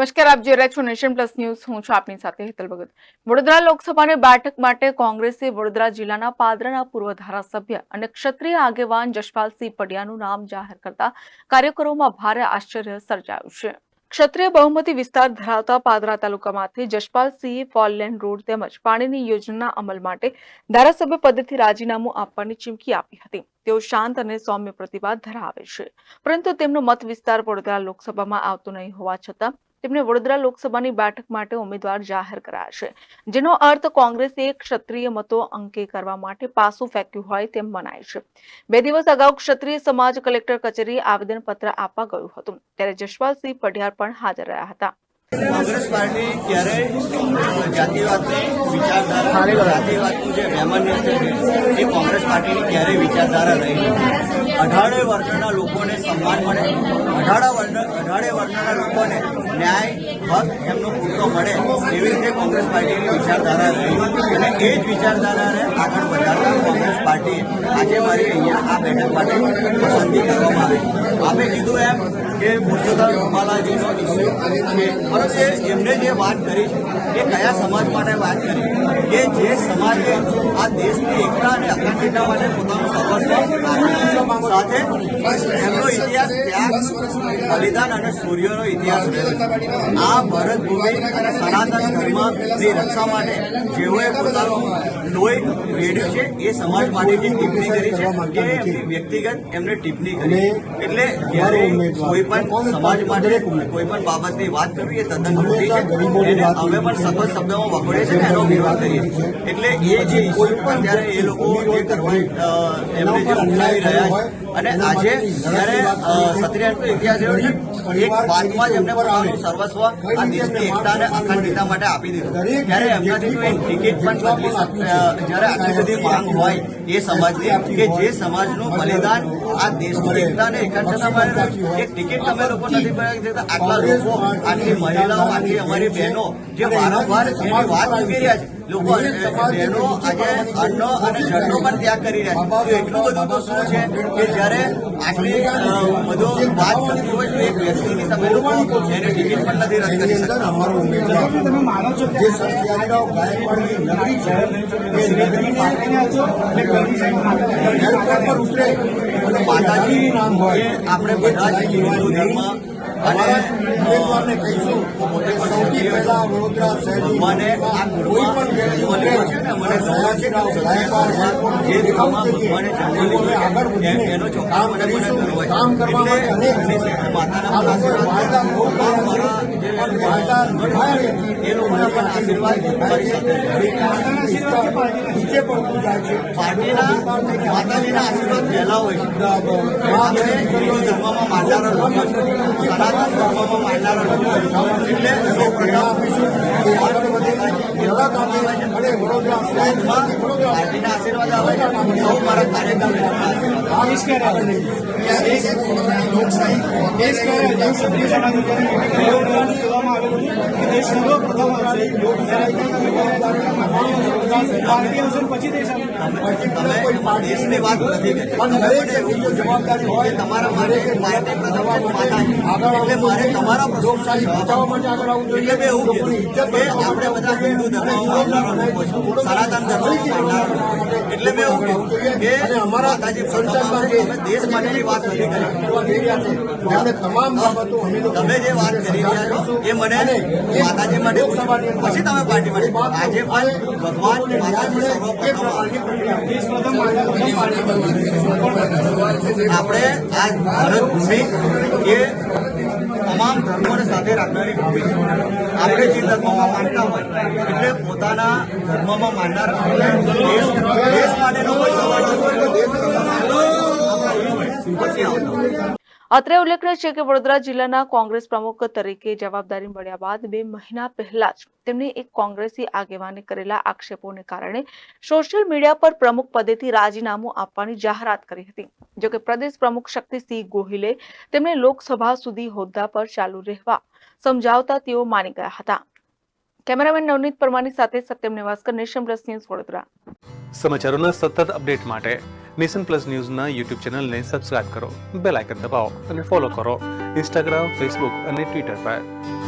નમસ્કાર, આપ જોઈ રહ્યા છો નેશન પ્લસ ન્યૂઝ. હું છું આપની સાથે હેતલ ભગત. વડોદરા લોકસભાની બેઠક માટે કોંગ્રેસે વડોદરા જિલ્લાના પાદરાના પૂર્વ ધારાસભ્ય અને ક્ષત્રિય આગેવાન જશપાલસિંહ પડિયાનું નામ જાહેર કરતા કાર્યકરોમાં ભારે આશ્ચર્ય સર્જાયું છે. ક્ષત્રિય બહુમતી વિસ્તાર ધરાવતા પાદરા તાલુકામાંથી જશપાલસિંહે ફોર લેન રોડ તેમજ પાણીની યોજનાના અમલ માટે ધારાસભ્ય પદેથી રાજીનામું આપવાની ચીમકી આપી હતી. તેઓ શાંત અને સૌમ્ય પ્રતિભાદ ધરાવે છે. પરંતુ તેમનો મત વિસ્તાર વડોદરા લોકસભામાં આવતો નહીં હોવા છતાં તેમને વડોદરા લોકસભાની બેઠક માટે ઉમેદવાર જાહેર કરાયા છે, જેનો અર્થ કોંગ્રેસે ક્ષત્રિય મતો અંકે કરવા માટે પાસું ફેંક્યું હોય તેમ મનાય છે. બે દિવસ અગાઉ ક્ષત્રિય સમાજ કલેક્ટર કચેરી આવેદનપત્ર આપવા ગયું હતું, ત્યારે જશપાલસિંહ પઢિયાર પણ હાજર રહ્યા હતા. કોંગ્રેસ પાર્ટી ક્યારેય જાતિવાદની વિચારધારા જાતિવાદનું જે સામાન્ય છે એ કોંગ્રેસ પાર્ટીની ક્યારેય વિચારધારા રહી અઢારે વર્ગના લોકોને સન્માન મળે અઢારા વર્ગ અઢારે વર્ગના લોકોને ન્યાય હક એમનો પૂરતો મળે એવી રીતે કોંગ્રેસ પાર્ટીની વિચારધારા રહી અને એ જ વિચારધારાને આગળ વધારતા કોંગ્રેસ પાર્ટીએ આજે મારી અહીંયા આ બેઠક માટે પસંદગી કરવામાં આવી આપે કીધું એમ કે પુરુષોત્તમ રૂપાલાજીનો ઇસ્યુ છે. પરંતુ એમને જે વાત કરી છે, એ કયા સમાજ માટે વાત કરી? કે જે સમાજે આ દેશની એકતા અને અખંડિતતા માટે પોતાનું સર્વસ્વ સાથે એમનો ઇતિહાસ ત્યાગ, બલિદાન અને સૂર્યનો ઇતિહાસ આ ભરત ભૂમિ અને સનાતન ધર્મની રક્ષા માટે જેઓએ પોતાનું લોહી રેડ્યું છે, એ સમાજ માટે જે ટિપ્પણી કરી છે કે એમની વ્યક્તિગત એમને ટિપ્પણી કરી. એટલે જ્યારે કોઈ પણ સમાજ માટે કોઈ પણ બાબતની વાત કરવી એ તદ્દન ખોટી છે. અમે પણ સખત શબ્દોમાં વખોડીએ છીએ એનો વિરોધ કરીએ એટલે એ જે અત્યારે એ લોકો જે કરવાની એમને જે ઉઠાવી રહ્યા છે. અને આજે જ્યારે અ, ઇતિહાસ છે એક વાતમાં જ એમને પોતાનું સર્વસ્વ આ દેશની એકતા અને અખંડિતતા માટે આપી દીધું. ત્યારે એમનાથી કોઈ ટિકિટ પણ બદલી જ્યારે આટલી બધી માંગ હોય એ સમાજની કે જે સમાજનું બલિદાન આ દેશની એકતા અને અખંડિતતા માટે એક ટિકિટ તમે લોકો નથી બનાવી દેતા આટલા લોકો આટલી મહિલાઓ આટલી અમારી બહેનો જે વારંવાર એની વાત કરી રહ્યા છે. લોકો બહેનો આજે અન્ન અને જળનો પણ ત્યાગ કરી રહ્યા છે. એટલું બધું તો શું છે કે જ્યારે આટલી બધો વાત કરતી હોય તો એક વ્યક્તિની તમે લોકો એને ટિકિટ પણ નથી રદ કરી શકતા. ઉમેદવાર જે સત્યાગ્રહ ગાયકવાડની નગરી છે એ નગરીને અને માતાજી નામ હોય. આપણે બધા જ હિન્દુ ધર્મ અને ઉમેદવારને કહીશું કે સૌથી પહેલા વડોદરા શહેરની મને આ. કામ કરવા માટે. માતાના માતાજીના આશીર્વાદ પહેલા હોય ધર્મમાં માનનારા લોકો છે સનાતન ધર્મમાં માનનારા લોકો છે એટલે સૌ એવા કામ આવે છે અને વડોદરા શહેરમાં પાર્ટીના આશીર્વાદ આવે સૌ મારા પણ તમે એવું જવાબદારી હોય તમારા મારે પાર્ટી છે એટલે મારે તમારા જવાબ બચાવવા માટે આપણે બધા હિન્દુ ધર્મ સનાતન ધર્મ માનનારા એટલે મેં એવું કહ્યું કે અમારા સંસદમાં જે દેશ માટેની વાત નથી કરી. તમામ બાબતો તમે જે વાત કરી રહ્યા છો એ મને માતાજી માટે પછી તમે પાર્ટી માટે આજે પણ ભગવાન માતાજી આપણે આ ભારત ભૂમિ એ તમામ ધર્મોને સાથે રાખનારી ભૂમિ છે. આપણે જે ધર્મમાં માનતા હોય, એટલે પોતાના ધર્મમાં માનનાર દેશ માટેનો પછી આવતો. અત્રે ઉલ્લેખનીય છે કે વડોદરા જિલ્લાના કોંગ્રેસ પ્રમુખ તરીકે જવાબદારી મળ્યા બાદ બે મહિના પહેલા જ તેમણે એક કોંગ્રેસી આગેવાને કરેલા આક્ષેપોને કારણે સોશિયલ મીડિયા પર પ્રમુખ પદેથી રાજીનામું આપવાની જાહેરાત કરી હતી. જોકે પ્રદેશ પ્રમુખ શક્તિસિંહ ગોહિલે તેમને લોકસભા સુધી હોદ્દા પર ચાલુ રહેવા સમજાવતા તેઓ માની ગયા હતા. કેમેરામેન નવનીત પરમારની સાથે Satyam Nivaskar, nation plus news Vadodara. સમાચારોના સતત અપડેટ માટે નેશન પ્લસ ન્યૂઝના યુટ્યુબ ચેનલને સબસ્ક્રાઇબ કરો, બેલ આઇકન દબાવો અને ફોલો કરો ઇન્સ્ટાગ્રામ, ફેસબુક અને ટ્વિટર પર.